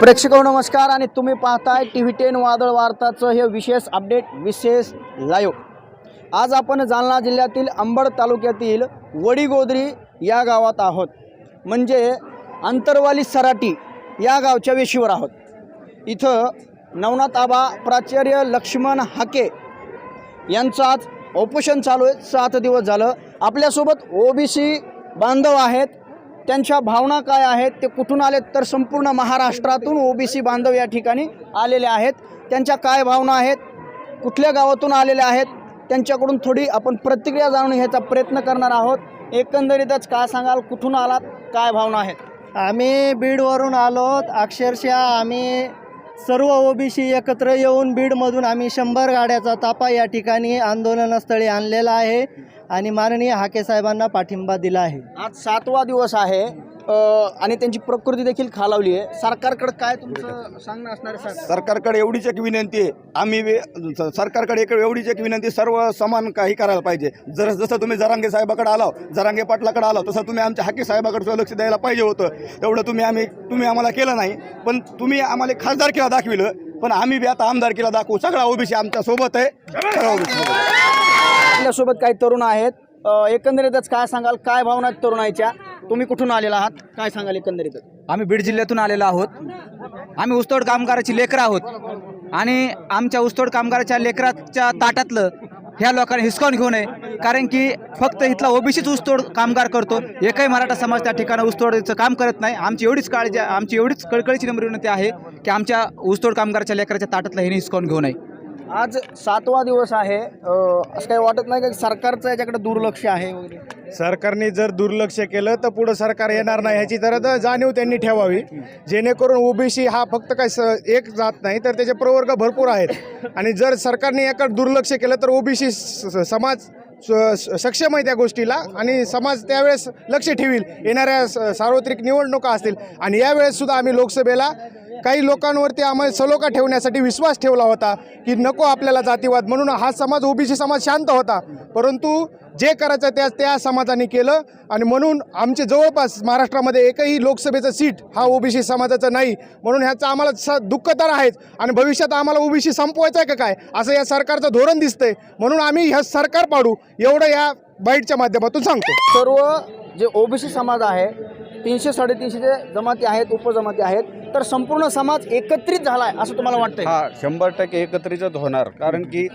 प्रेक्षक नमस्कार आणि तुम्ही पाहताय टी व्ही टेन वादळ वार्ताचं हे विशेष अपडेट विशेष लाईव्ह. आज आपण जालना जिल्ह्यातील अंबड तालुक्यातील वडीगोदरी या गावात आहोत. म्हणजे अंतरवाली सराटी या गावच्या वेशीवर आहोत. इथं नवनाथ आबा प्राचार्य लक्ष्मण हाके यांचं आज ऑपरेशन चालू आहे. सात दिवस झालं. आपल्यासोबत ओबीसी बांधव आहेत. त्यांच्या भावना काय आहेत ते कुठून आलेत तर संपूर्ण महाराष्ट्रातून ओबीसी बांधव या ठिकाणी आलेले आहेत. त्यांच्या काय भावना आहेत कुठल्या गावातून आलेल्या आहेत त्यांच्याकडून थोडी आपण प्रतिक्रिया जाणून घ्यायचा प्रयत्न करणार आहोत. एकंदरीतच काय सांगाल कुठून आलात काय भावना आहेत? आम्ही बीडवरून आलोत अक्षरशः आम्ही सर्व ओबीसी एकत्र येऊन बीडमधून आम्ही शंभर गाड्याचा तापा या ठिकाणी आंदोलनस्थळी आणलेला आहे. आणि माननीय हाके साहेबांना पाठिंबा दिला आहे. आज सातवा दिवस आहे. आणि त्यांची प्रकृती देखील खालावली आहे. सरकारकडे काय तुमचं सांगणं असणार आहे सर? सरकारकडे एवढीच एक विनंती आहे. आम्ही वे- स- सरकारकडे एक एवढीच एक विनंती सर्व समान काही करायला पाहिजे. जर जसं तुम्ही जरांगे साहेबाकडे आलाव जरांगे पाटलाकडे आलाव तसं तुम्ही आमच्या हाकी साहेबाकडे सुद्धा लक्ष द्यायला पाहिजे होतं. तेवढं तुम्ही आम्ही तुम्ही आम्हाला केलं नाही. पण तुम्ही आम्हाला खासदार केला दाखविलं. पण आम्ही बी आता आमदार केला दाखवू. सगळा ओबीसी आमच्यासोबत आहे. सगळा. आपल्यासोबत काही तरुण आहेत. एकंदरीतच काय सांगाल? काय भावना आहेत तरुणाईच्या? तुम्ही कुठून आलेला आहात? काय सांगाल एकंदरीतच? आम्ही बीड जिल्ह्यातून आलेलो आहोत. आम्ही ऊसतोड कामगाराची लेकरं आहोत. आणि आमच्या ऊसतोड कामगाराच्या लेकराच्या ताटातलं ह्या लोकांनी हिसकावून घेऊ नये. कारण की फक्त इथला ओबीसीच ऊसतोड कामगार करतो. एकही मराठा समाज त्या ठिकाणी ऊसतोडचं काम करत नाही. आमची एवढीच काळजी आमची एवढीच कळकळीची नम्र विनंती आहे की आमच्या ऊसतोड कामगाराच्या लेकराच्या ताटातलं हे हिसकावून घेऊ नये. आज सातवा दिवस आहे. असं काही वाटत नाही का की सरकारचं याच्याकडे दुर्लक्ष आहे वगैरे? सरकारने जर दुर्लक्ष केलं तर पुढं सरकार येणार नाही. ह्याची तर आता जाणीव त्यांनी ठेवावी. जेणेकरून ओबीसी हा फक्त काय स एक जात नाही तर त्याचे प्रवर्ग भरपूर आहेत. आणि जर सरकारने याकडे दुर्लक्ष केलं तर ओबीसी समाज स- स- सक्षम आहे त्या गोष्टीला आणि समाज त्यावेळेस लक्ष ठेवील. येणाऱ्या स- सार्वत्रिक निवडणुका असतील. आणि यावेळेस सुद्धा आम्ही लोकसभेला काही लोकांवरती आम्हाला सलोखा ठेवण्यासाठी विश्वास ठेवला होता की नको आपल्याला जातीवाद म्हणून हा समाज ओबीसी समाज शांत होता. परंतु जे करायचं त्या त्या समाजाने केलं आणि म्हणून आमचे जवळपास महाराष्ट्रामध्ये एकही लोकसभेचं सीट हा ओबीसी समाजाचं नाही. म्हणून ह्याचं आम्हाला स दुःख तर आहेच आणि भविष्यात आम्हाला ओबीसी संपवायचं आहे का काय? असं या सरकारचं धोरण दिसतंय. म्हणून आम्ही ह्या सरकार पाडू एवढं या बाईटच्या माध्यमातून सांगतो. सर्व जे ओबीसी समाज आहे तीनशे साडेतीनशे जे जमाती आहेत उपजमाती आहेत तर संपूर्ण समाज एकत्रित झाला आहे असं तुम्हाला वाटतंय? हा शंभर टक्के एकत्रितच होणार. कारण की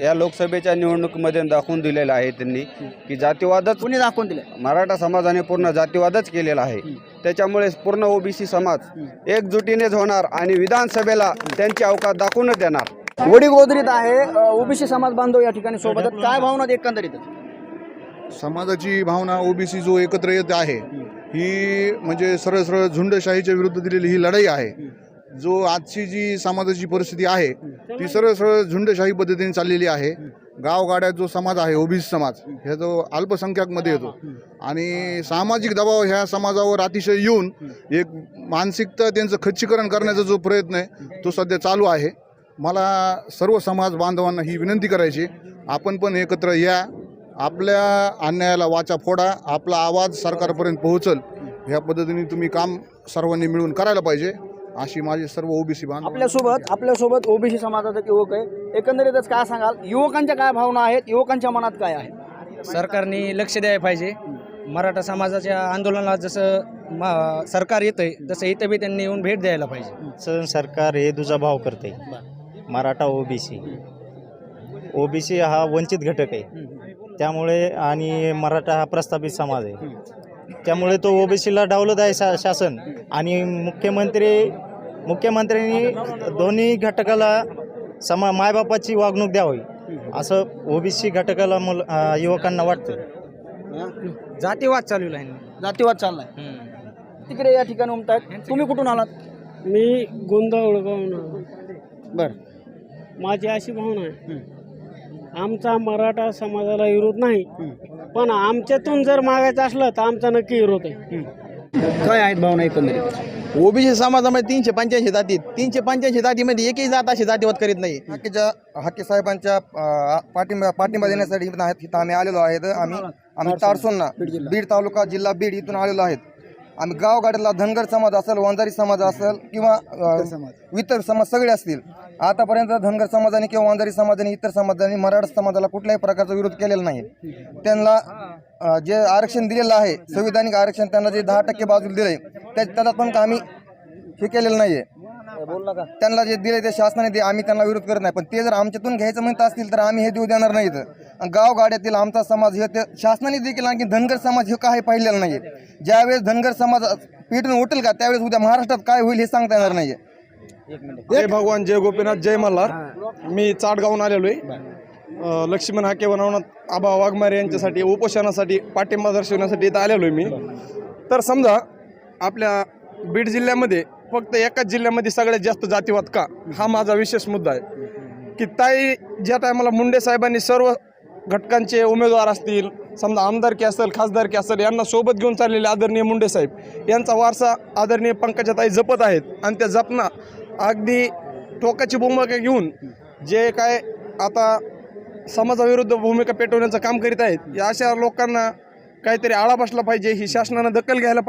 या लोकसभेच्या निवडणुकीमध्ये दाखवून दिलेलं आहे त्यांनी की जातीवादच कुणी दाखवून दिले मराठा समाजाने पूर्ण जातीवादच केलेला आहे. त्याच्यामुळे पूर्ण ओबीसी समाज एकजुटीनेच होणार आणि विधानसभेला त्यांची अवकाश दाखवूनच देणार. वडीगोदरीत आहे ओबीसी समाज बांधव या ठिकाणी सोबत आहेत. काय भावना आहेत एकंदरीत समाजाची भावना ओबीसी जो एकत्र येत आहे ही म्हणजे सरळ सरळ झुंडशाहीच्या विरुद्ध दिलेली ही लढाई आहे. जो आजची जी समाजाची परिस्थिती आहे ती सरळ सरळ झुंडशाही पद्धतीने चाललेली आहे. गावगाड्यात जो समाज आहे ओबीसी समाज ह्या जो अल्पसंख्याकमध्ये येतो. आणि सामाजिक दबाव ह्या समाजावर अतिशय येऊन एक मानसिकता त्यांचं खच्चीकरण करण्याचा जो प्रयत्न आहे तो सध्या चालू आहे. मला सर्व समाज बांधवांना ही विनंती करायची आपण पण एकत्र या. आपल्या अन्यायाला वाचा फोडा आपला आवाज सरकारपर्यंत पोहोचल ह्या पद्धतीने तुम्ही काम सर्वांनी मिळून करायला पाहिजे अशी माझी सर्व ओबीसी बांधव आपल्यासोबत आपल्यासोबत ओबीसी समाजाचा युवक आहे. एकंदरीतच काय सांगाल? युवकांच्या काय भावना आहेत? युवकांच्या मनात काय आहे? सरकारने लक्ष द्यायला पाहिजे. मराठा समाजाच्या आंदोलनाला जसं मा सरकार येतंय तसं इथं बी त्यांनी येऊन भेट द्यायला पाहिजे. चं सरकार हे दुजाभाव करते मराठा ओबीसी. ओबीसी हा वंचित घटक आहे. त्यामुळे आणि मराठा हा प्रस्थापित समाज आहे. त्यामुळे तो ओबीसीला डावलत आहे शा शासन. आणि मुख्यमंत्री मुख्यमंत्र्यांनी दोन्ही घटकाला समा मायबापाची वागणूक द्यावी असं ओबीसी घटकाला मुल युवकांना वाटतं. जातीवाद चालू आहे जातीवाद चाललाय. तिकडे या ठिकाणी उमतायत तुम्ही कुठून आलात? मी गोंधळ बर. माझी अशी भावना आहे आमचा मराठा समाजाला विरोध नाही. पण आमच्यातून जर मागायचं असलं तर आमचा नक्की विरोध आहे. काय आहेत भावना एकंदरीत? ओबीसी समाजामध्ये तीनशे पंच्याऐंशी जाती तीनशे पंच्याऐंशी जातीमध्ये एकही जात अशी जातीवाद करीत नाही. हाकेच्या हाके साहेबांच्या अ, पाठिंबा पाठिंबा देण्यासाठी इथं आहेत- इथं आम्ही आलेलो आहेत. आम्ही आम्ही तारसोंना बीड तालुका जिल्हा बीड इथून आलेलो आहेत. आम्ही गावगाड्याला धनगर समाज असेल वंजारी समाज असेल किंवा इतर समाज. सगळे असतील आतापर्यंत धनगर समाजाने किंवा वंजारी समाजाने इतर समाजाने मराठा समाजाला कुठल्याही प्रकारचा विरोध केलेला नाही. त्यांना जे आरक्षण दिलेलं आहे संविधानिक आरक्षण त्यांना जे दहा टक्के बाजूला दिले त्या त्याच्यात पण आम्ही हे केलेलं नाही आहे त्यांना जे दिले ते शासनाने दे आम्ही त्यांना विरोध करत नाही. पण ते जर आमच्यातून घ्यायचं म्हणत असतील तर आम्ही हे देऊ देणार नाहीत गावगाड्यातील आमचा समाज हे ते शासनाने देखील आणखी धनगर समाज हे काही पाहिलेलं नाही ज्यावेळेस धनगर समाज पेटून उठेल का त्यावेळेस उद्या महाराष्ट्रात काय होईल हे सांगता येणार नाही जय भगवान जय गोपीनाथ जय मल्हार. मी चाटगावून आलेलो आहे. लक्ष्मण हाके बनवण्यात आबा वाघमारे यांच्यासाठी उपोषणासाठी पाठिंबा दर्शवण्यासाठी इथं आलेलो आहे मी. तर समजा आपल्या बीड जिल्ह्यामध्ये फक्त एकाच जिल्ह्यामध्ये सगळ्यात जास्त जातीवाद का? हा माझा विशेष मुद्दा आहे. की ताई ज्या टायमाला मुंडे साहेबांनी सर्व घटकांचे उमेदवार असतील समजा आमदारकी असेल खासदारकी असेल यांना सोबत घेऊन चाललेले आदरणीय मुंडे साहेब यांचा वारसा आदरणीय पंकजा ताई जपत आहेत आणि त्या जपना अगदी टोकाची भूमिका घेऊन जे काय आता समाजाविरुद्ध भूमिका पेटवण्याचं काम करीत आहेत या अशा लोकांना काहीतरी आळा बसला पाहिजे ही शासनानं दखल घ्यायला पाहिजे.